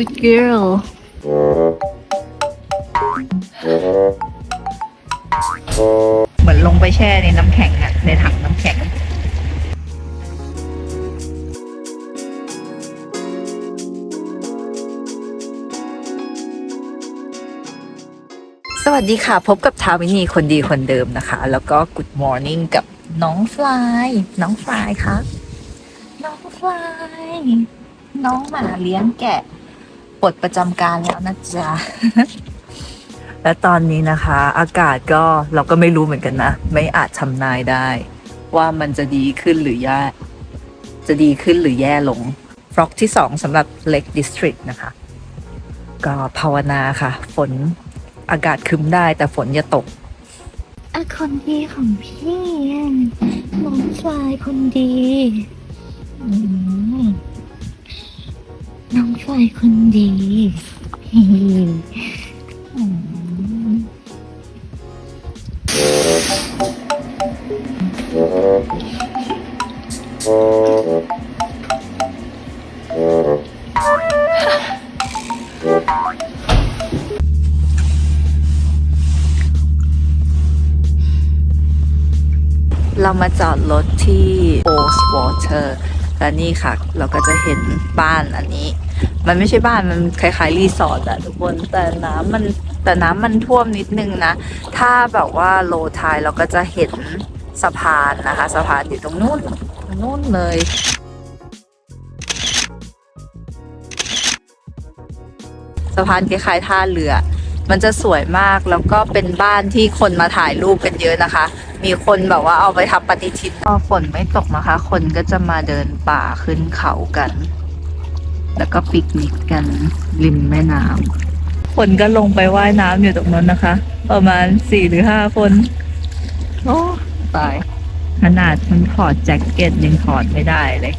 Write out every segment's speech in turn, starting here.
good girl เหมือนลงไปแช่ในน้ำแข็งอะในถังน้ำแข็ง สวัสดีค่ะ พบกับทาวินีคนดีคนเดิมนะคะ แล้วก็ Good Morning กับน้องฟลาย น้องฟลายครับน้องฟลาย น้องหมาเลี้ยงแกะ ปลดประจำการแล้วนะจ๊ะ และตอนนี้นะคะ อากาศก็เราก็ไม่รู้เหมือนกันนะ ไม่อาจทำนายได้ ว่ามันจะดีขึ้นหรือแย่ จะดีขึ้นหรือแย่ลงฟลอกที่สองสำหรับ Lake District นะคะ ก็ภาวนาค่ะ ฝนอากาศครึมได้แต่ฝนอย่าตกอะคนดีของพี่อะน้องฟลายคนดี อืม น้องฟลายคนดีเรามาจอดรถที่ o s Water และนี่ค่ะ เราก็จะเห็นบ้านอันนี้ มันไม่ใช่บ้านมันคล้ายๆรีสอร์ทอะทุกคนแต่น้ำมันแต่น้ำมันท่วมนิดนึงนะ ถ้าแบบว่าโลทายเราก็จะเห็นสะพานนะคะ สะพานอยู่ตรงนู้นตรงนู้นเลยสะพานคล้ายๆท่าเรือ มันจะสวยมากแล้วก็เป็นบ้านที่คนมาถ่ายรูปกันเยอะนะคะ มีคนแบบว่าเอาไปทำปฏิทินพอฝนไม่ตกนะคะ คนก็จะมาเดินป่าขึ้นเขากัน แล้วก็ปิกนิกกันริมแม่น้ำคนก็ลงไปว่ายน้ำอยู่ตรงนั้นนะคะ ประมาณสี่หรือห้าคน โอ้ตาย ขนาดมันถอดแจ็คเก็ตยังถอดไม่ได้เลย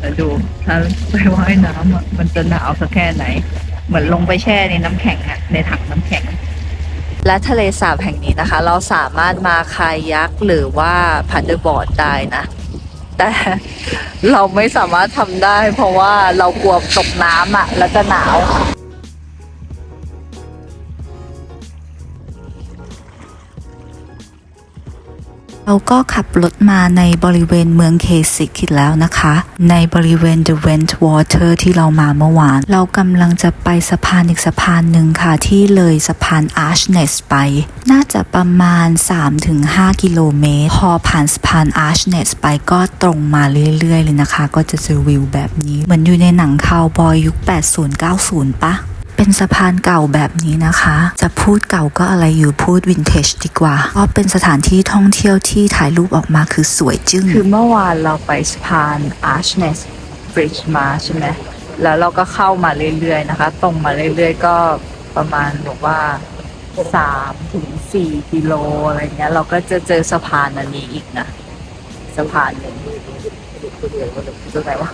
แล้วดู ถ้าไปว่ายน้ำอะมันจะหนาวสักแค่ไหน เหมือนลงไปแช่ในน้ำแข็งอะในถังน้ำแข็ง และทะเลสาบแห่งนี้นะคะ เราสามารถมาคายักหรือว่าพันเดอร์บอร์ดได้นะ แต่เราไม่สามารถทำได้ เพราะว่าเรากลัวตกน้ำอะแล้วจะหนาว เราก็ขับรถมาในบริเวณเมืองเคสิกอีกแล้วนะคะ ในบริเวณ The Went Water ที่เรามาเมื่อวาน เรากำลังจะไปสะพานอีกสะพานหนึ่งค่ะ ที่เลยสะพาน Archnes ไป น่าจะประมาณ 3-5 กิโลเมตร พอผ่านสะพาน Archnes ไปก็ตรงมาเรื่อยๆเลยนะคะ ก็จะเจอวิวแบบนี้ เหมือนอยู่ในหนังคาวบอยยุค 80-90ปะ เป็นสะพานเก่าแบบนี้นะคะ จะพูดเก่าก็อะไรอยู่พูดวินเทจดีกว่า เพราะเป็นสถานที่ท่องเที่ยวที่ถ่ายรูปออกมาคือสวยจึ้ง คือเมื่อวานเราไปสะพาน Archnes Bridge มาใช่ไหม แล้วเราก็เข้ามาเรื่อยๆนะคะ ตรงมาเรื่อยๆ ก็ประมาณบอกว่าสามถึงสี่กิโลอะไรเงี้ย เราก็จะเจอสะพานอันนี้อีกนะ สะพานหนึ่งตรงไหนวะ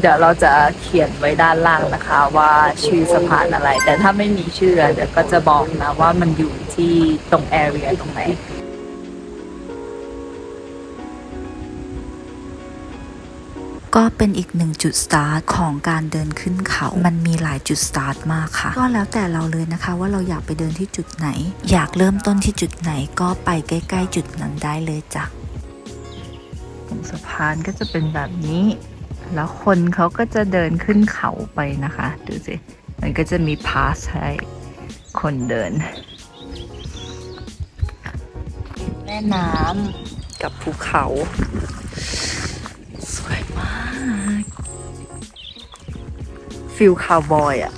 เดี๋ยวเราจะเขียนไว้ด้านล่างนะคะว่าชื่อสะพานอะไร แต่ถ้าไม่มีชื่อเดี๋ยวก็จะบอกนะว่ามันอยู่ที่ตรงแอเรียตรงไหนก็เป็นอีกหนึ่งจุดสตาร์ทของการเดินขึ้นเขา มันมีหลายจุดสตาร์ทมากค่ะ ก็แล้วแต่เราเลยนะคะว่าเราอยากไปเดินที่จุดไหน อยากเริ่มต้นที่จุดไหนก็ไปใกล้ ๆ จุดนั้นได้เลยจ้ะตรงสะพานก็จะเป็นแบบนี้ แล้วคนเขาก็จะเดินขึ้นเขาไปนะคะ ดูสิ มันก็จะมีพาสให้คนเดิน แม่น้ำกับภูเขา สวยมากฟิลคาวบอยอะ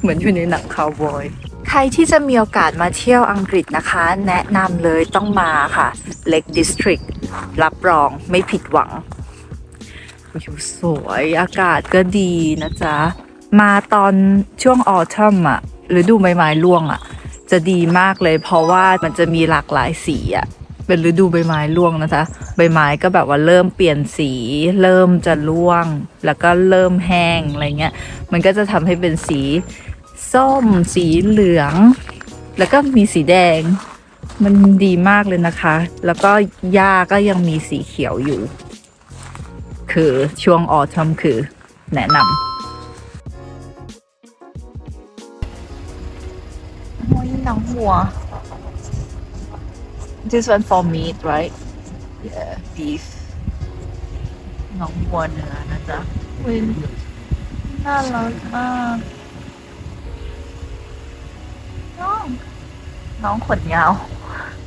เหมือนอยู่ในหนังคาวบอย ใครที่จะมีโอกาสมาเที่ยวอังกฤษนะคะ แนะนำเลยต้องมาค่ะ Lake District รับรองไม่ผิดหวัง วิวสวยอากาศก็ดีนะจ๊ะ มาตอนช่วงออทัมอะหรือดูใบไม้ร่วงอะจะดีมากเลย เพราะว่ามันจะมีหลากหลายสีอะเป็นฤดูใบไม้ร่วงนะจ๊ะใบไม้ก็แบบว่าเริ่มเปลี่ยนสี เริ่มจะร่วง แล้วก็เริ่มแห้งอะไรเงี้ย มันก็จะทำให้เป็นสีส้ม สีเหลือง แล้วก็มีสีแดง มันดีมากเลยนะคะ แล้วก็หญ้าก็ยังมีสีเขียวอยู่ คือช่วงออทอมคือแนะนำโอ้ยน้องวัว This one for meat right yeah beef น้องวัวเนื้อนะจ๊ะวินน่ารักมากน้อง น้องขนยาว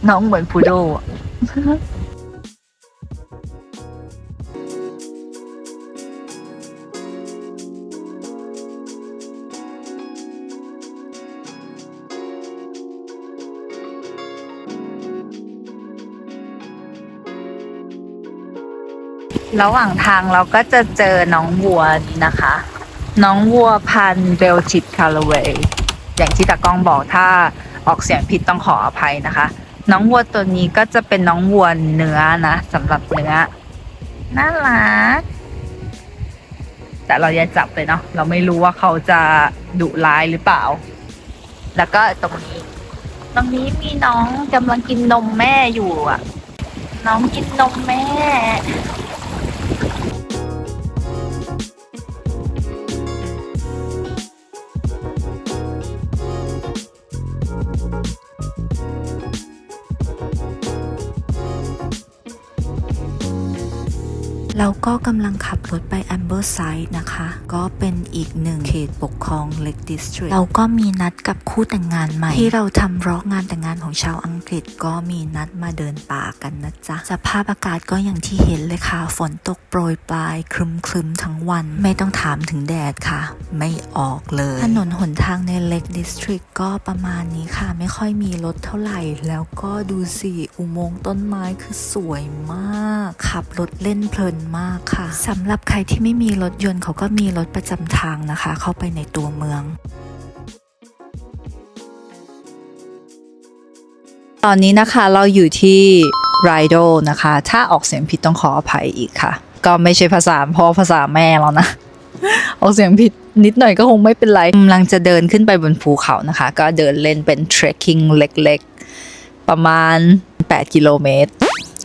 น้องเหมือนพุดโดอะ ระหว่างทางเราก็จะเจอน้องวัวนะคะ น้องวัวพันเบลชิตคาร์เวย์อย่างที่ตากล้องบอกถ้าออกเสียงผิดต้องขออภัยนะคะ น้องวัวตัวนี้ก็จะเป็นน้องวัวเนื้อนะสำหรับเนื้อน่ารักแต่เราอย่าจับเลยเนาะเราไม่รู้ว่าเขาจะดุร้ายหรือเปล่า แล้วก็ตรงนี้ตรงนี้มีน้องกำลังกินนมแม่อยู่อะ น้องกินนมแม่ เราก็กำลังขับรถไป Amber Side นะคะ ก็เป็นอีกหนึ่งเขตปกครอง Lake District เราก็มีนัดกับคู่แต่งงานใหม่ ที่เราทำร็อกงานแต่งงานของชาวอังกฤษ ก็มีนัดมาเดินป่ากันนะจ๊ะ สภาพอากาศก็อย่างที่เห็นเลยค่ะ ฝนตกโปรยปลายครึมครึมทั้งวัน ไม่ต้องถามถึงแดดค่ะ ไม่ออกเลย ถนนหนทางใน Lake District ก็ประมาณนี้ค่ะ ไม่ค่อยมีรถเท่าไหร่ แล้วก็ดูสิอุโมงค์ต้นไม้คือสวยมาก ขับรถเล่นเพลินมากค่ะสำหรับใครที่ไม่มีรถยนต์เขาก็มีรถประจำทางนะคะ เข้าไปในตัวเมืองตอนนี้นะคะเราอยู่ที่ไรโดนะคะ ถ้าออกเสียงผิดต้องขออภัยอีกค่ะ ก็ไม่ใช่ภาษาพ่อภาษาแม่แล้วนะ ออกเสียงผิดนิดหน่อยก็คงไม่เป็นไรกำลังจะเดินขึ้นไปบนภูเขานะคะ ก็เดินเล่นเป็น trekking เล็กๆ ประมาณ 8 กิโลเมตร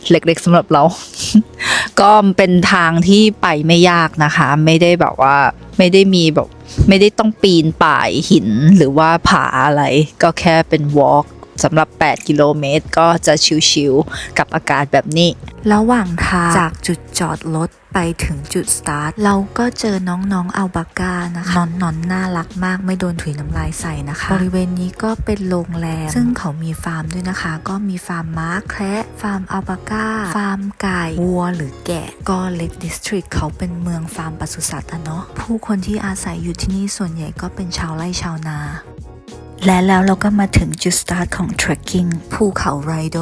เล็กๆสำหรับเรา ก็เป็นทางที่ไปไม่ยากนะคะ ไม่ได้แบบว่าไม่ได้มีแบบ ไม่ได้ต้องปีนป่ายหินหรือว่าผาอะไร ก็แค่เป็น walk สำหรับ 8 กิโลเมตร ก็จะชิวๆกับอากาศแบบนี้ ระหว่างทางจากจุดจอดรถไปถึงจุดสตาร์ท เราก็เจอน้องๆอัลบาก้านะคะนอนนอนๆน่ารักมากไม่โดนถุยน้ำลายใส่นะคะ บริเวณนี้ก็เป็นโรงแรม ซึ่งเขามีฟาร์มด้วยนะคะ ก็มีฟาร์มม้าแคระฟาร์มอัลบาก้า ฟาร์มไก่วัวหรือแกะ ก็เล็กดิสทริกเขาเป็นเมืองฟาร์มปศุสัตว์อะเนาะผู้คนที่อาศัยอยู่ที่นี่ส่วนใหญ่ก็เป็นชาวไร่ชาวนา และแล้วเราก็มาถึงจุดสตาร์ทของ trekking ภูเขาไรโด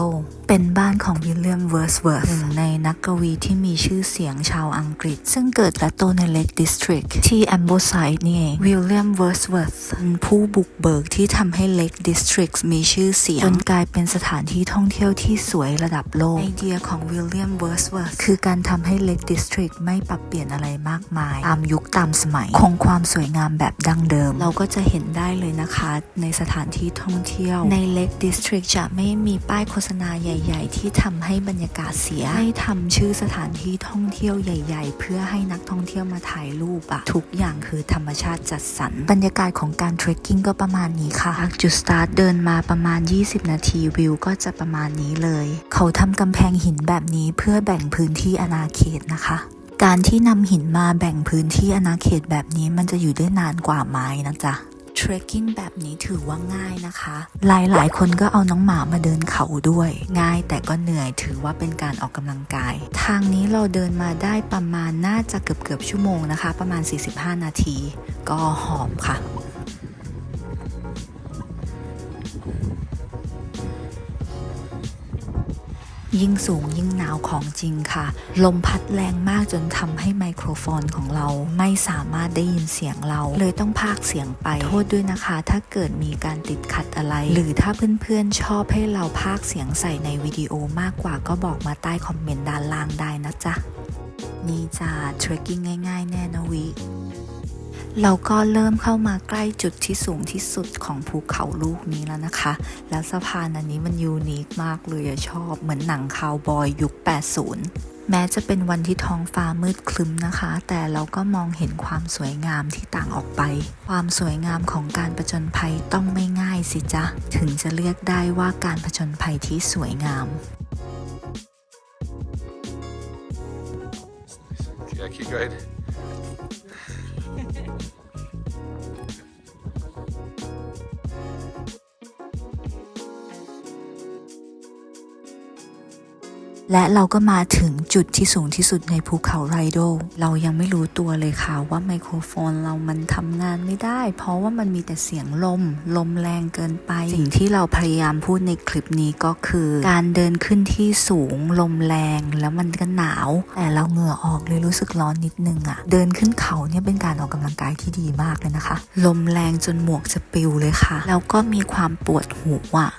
เป็นบ้านของวิลเลียมเวิร์สเวิร์ธหนึ่งในนักกวีที่มีชื่อเสียงชาวอังกฤษ ซึ่งเกิดและโตในเลกดิสทริกที่แอมโบไซด์นี่เองวิลเลียมเวิร์สเวิร์ธเป็นผู้บุกเบิกที่ทำให้เลกดิสทริกมีชื่อเสียงจนกลายเป็นสถานที่ท่องเที่ยวที่สวยระดับโลกไอเดียของวิลเลียมเวิร์สเวิร์ธคือการทำให้เลกดิสทริกไม่ปรับเปลี่ยนอะไรมากมาย ตามยุคตามสมัย คงความสวยงามแบบดั้งเดิม เราก็จะเห็นได้เลยนะคะ ในสถานที่ท่องเที่ยว ในเลกดิสทริกจะไม่มีป้ายโฆษณาใหญ่ๆ ที่ทำให้บรรยากาศเสีย ให้ทำชื่อสถานที่ท่องเที่ยวใหญ่ ๆ เพื่อให้นักท่องเที่ยวมาถ่ายรูปอะทุกอย่างคือธรรมชาติจัดสรร บรรยากาศของการเทรคกิ้งก็ประมาณนี้ค่ะจากจุดสตาร์ทเดินมาประมาณ 20 นาทีวิวก็จะประมาณนี้เลย เขาทำกำแพงหินแบบนี้เพื่อแบ่งพื้นที่อาณาเขตนะคะการที่นำหินมาแบ่งพื้นที่อาณาเขตแบบนี้มันจะอยู่ได้นานกว่าไม้นะจ๊ะ เทรคกิ้งแบบนี้ถือว่าง่ายนะคะ หลายๆ คนก็เอาน้องหมามาเดินเขาด้วย ง่ายแต่ก็เหนื่อยถือว่าเป็นการออกกำลังกาย ทางนี้เราเดินมาได้ประมาณน่าจะเกือบเกือบชั่วโมงนะคะ ประมาณ 45 นาที ก็หอมค่ะ ยิ่งสูงยิ่งหนาวของจริงค่ะ ลมพัดแรงมากจนทำให้ไมโครโฟนของเราไม่สามารถได้ยินเสียงเรา เลยต้องพากเสียงไป โทษด้วยนะคะ ถ้าเกิดมีการติดขัดอะไร หรือถ้าเพื่อนๆชอบให้เราพากเสียงใส่ในวิดีโอมากกว่าก็บอกมาใต้คอมเมนต์ด้านล่างได้นะจ๊ะ นี่จ้าเทรคกิ้งง่าย ๆ แน่นะวิ เราก็เริ่มเข้ามาใกล้จุดที่สูงที่สุดของภูเขาลูกนี้แล้วนะคะ แล้วสะพานอันนี้มันยูนิคมากเลยอชอบ เหมือนหนังคาวบอยยุค 80แม้จะเป็นวันที่ท้องฟ้ามืดคลึ้มนะคะ แต่เราก็มองเห็นความสวยงามที่ต่างออกไป ความสวยงามของการผจญภัยต้องไม่ง่ายสิจ๊ะ ถึงจะเรียกได้ว่าการผจญภัยที่สวยงาม Yeah, keep going. และเราก็มาถึงจุดที่สูงที่สุดในภูเขาไรโด เรายังไม่รู้ตัวเลยค่ะว่าไมโครโฟนเรามันทำงานไม่ได้ เพราะว่ามันมีแต่เสียงลม ลมแรงเกินไป สิ่งที่เราพยายามพูดในคลิปนี้ก็คือ การเดินขึ้นที่สูงลมแรงแล้วมันก็หนาว แต่เราเหงื่อออกเลยรู้สึกร้อนนิดนึงอะเดินขึ้นเขาเนี่ยเป็นการออกกำลังกายที่ดีมากเลยนะคะ ลมแรงจนหมวกจะปิวเลยค่ะ แล้วก็มีความปวดหูอะ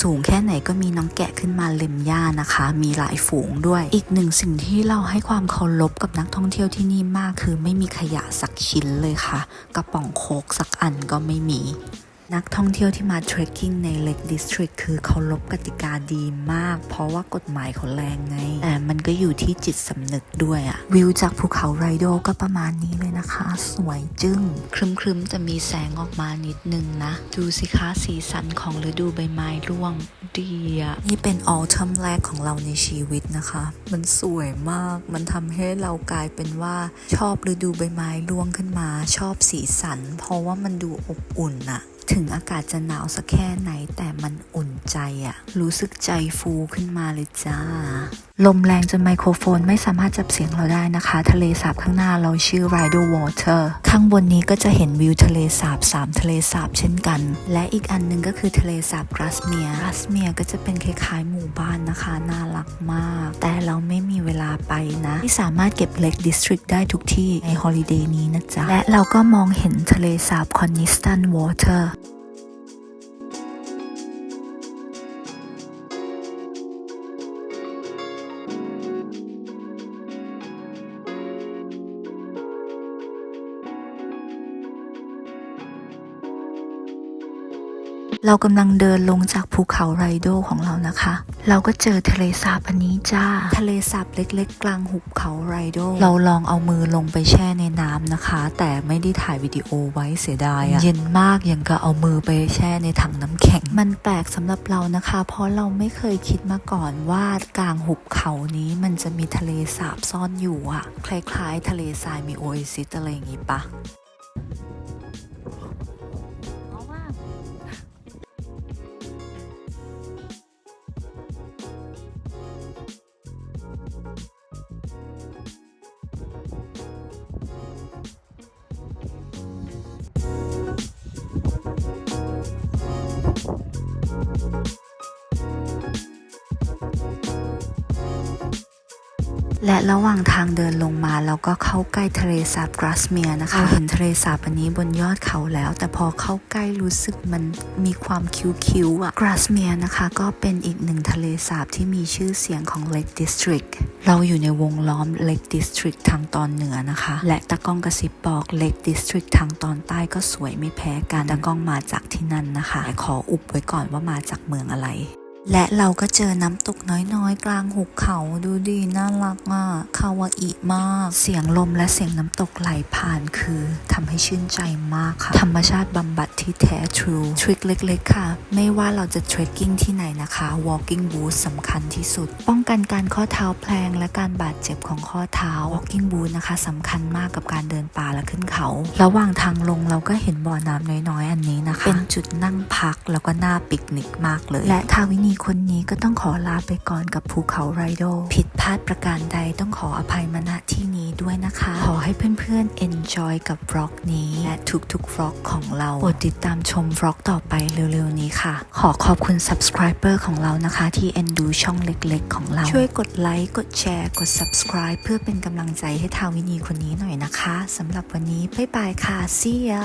สูงแค่ไหนก็มีน้องแกะขึ้นมาเล็มหญ้านะคะ มีหลายฝูงด้วย อีกหนึ่งสิ่งที่เราให้ความเคารพกับนักท่องเที่ยวที่นี่มากคือไม่มีขยะสักชิ้นเลยค่ะ กระป๋องโคกสักอันก็ไม่มี นักท่องเที่ยวที่มาเทรคกิ้งใน Lake District คือเคารพกติกาดีมาก เพราะว่ากฎหมายเขาแรงไง แต่มันก็อยู่ที่จิตสำนึกด้วยอะวิวจากภูเขาไรโดก็ประมาณนี้เลยนะคะ สวยจึง้ง ครึมๆ จะมีแสงออกมานิดนึงนะ ดูสิคะสีสันของฤดูใบไม้ร่วงดีอะนี่เป็นออท m มแรกของเราในชีวิตนะคะ มันสวยมาก มันทำให้เรากลายเป็นว่าชอบฤดูใบไม้ร่วงขึ้นมา ชอบสีสัน เพราะว่ามันดูอบอุ่นอะ ถึงอากาศจะหนาวสักแค่ไหนแต่มันอุ่นใจอะรู้สึกใจฟูขึ้นมาเลยจ้า ลมแรงจนไมโครโฟนไม่สามารถจับเสียงเราได้นะคะ ทะเลสาบข้างหน้าเราชื่อ Rider Water ข้างบนนี้ก็จะเห็นวิวทะเลสาบ3ทะเลสาบเช่นกัน และอีกอันหนึงก็คือทะเลสาบกราสเมียกราสเมียก็จะเป็นคล้ายๆหมู่บ้านนะคะ น่ารักมาก แต่เราไม่มีเวลาไปนะ ที่สามารถเก็บ Lake District ได้ทุกที่ในฮอลิเดย์นี้นะจ๊ะ และเราก็มองเห็นทะเลสาบคอนนิสตันวอเตอร์ เรากำลังเดินลงจากภูเขาไรโดของเรานะคะ เราก็เจอทะเลสาบอันนี้จ้า ทะเลสาบเล็ก ๆ กลางหุบเขาไรโด เราลองเอามือลงไปแช่ในน้ำนะคะ แต่ไม่ได้ถ่ายวิดีโอไว้เสียดายอะเย็นมากยังก็เอามือไปแช่ในถังน้ำแข็ง มันแปลกสำหรับเรานะคะ เพราะเราไม่เคยคิดมาก่อนว่ากลางหุบเขานี้มันจะมีทะเลสาบซ่อนอยู่อะคล้ายๆ ทะเลทรายมีโอเอซิสอะไรอย่างงี้ปะ และระหว่างทางเดินลงมาเราก็เข้าใกล้ทะเลสาบกราสเมียนะคะเราเห็นทะเลสาบอันนี้บนยอดเขาแล้ว แต่พอเข้าใกล้รู้สึกมันมีความคิ้วๆอะกราสเมียนะคะ ก็เป็นอีกหนึ่งทะเลสาบที่มีชื่อเสียงของ Lake District เราอยู่ในวงล้อม Lake District ทางตอนเหนือนะคะ และตะกล้องกระซิบบอก Lake District ทางตอนใต้ก็สวยไม่แพ้กันตะกล้องมาจากที่นั่นนะคะแต่ขออุบไว้ก่อนว่ามาจากเมืองอะไร และเราก็เจอน้ำตกน้อยๆ กลางหุบเขาดูดีน่ารักมากคาวาอิมาก เสียงลมและเสียงน้ำตกไหลผ่านคือทำให้ชื่นใจมากค่ะ ธรรมชาติบำบัดที่แท้ทรูทริคเล็กๆ ค่ะ ไม่ว่าเราจะเทรคกิ้งที่ไหนนะคะ walking boot สำคัญที่สุด ป้องกันการข้อเท้าแพลงและการบาดเจ็บของข้อเท้า walking boot นะคะสำคัญมากกับการเดินป่าและขึ้นเขา ระหว่างทางลงเราก็เห็นบ่อน้ำน้อยๆ อันนี้นะคะ เป็นจุดนั่งพักแล้วก็หน่าปิกนิกมากเลย และทาวินีคนนี้ก็ต้องขอลาไปก่อนกับภูเขาไรโด ผิดพลาดประการใดต้องขออภัยมาณที่นี้ด้วยนะคะ ขอให้เพื่อนๆ enjoy กับวล็อกนี้ และทุกๆวล็อกของเราโปรดติดตามชมวล็อกต่อไปเร็วๆนี้ค่ะ ขอขอบคุณ subscriber ของเรานะคะ ที่เอ็นดูช่องเล็กๆ ของเรา ช่วยกดไลค์กดแชร์กด subscribe เพื่อเป็นกำลังใจให้ทาวินีคนนี้หน่อยนะคะสำหรับวันนี้บ๊ายบายค่ะ see ya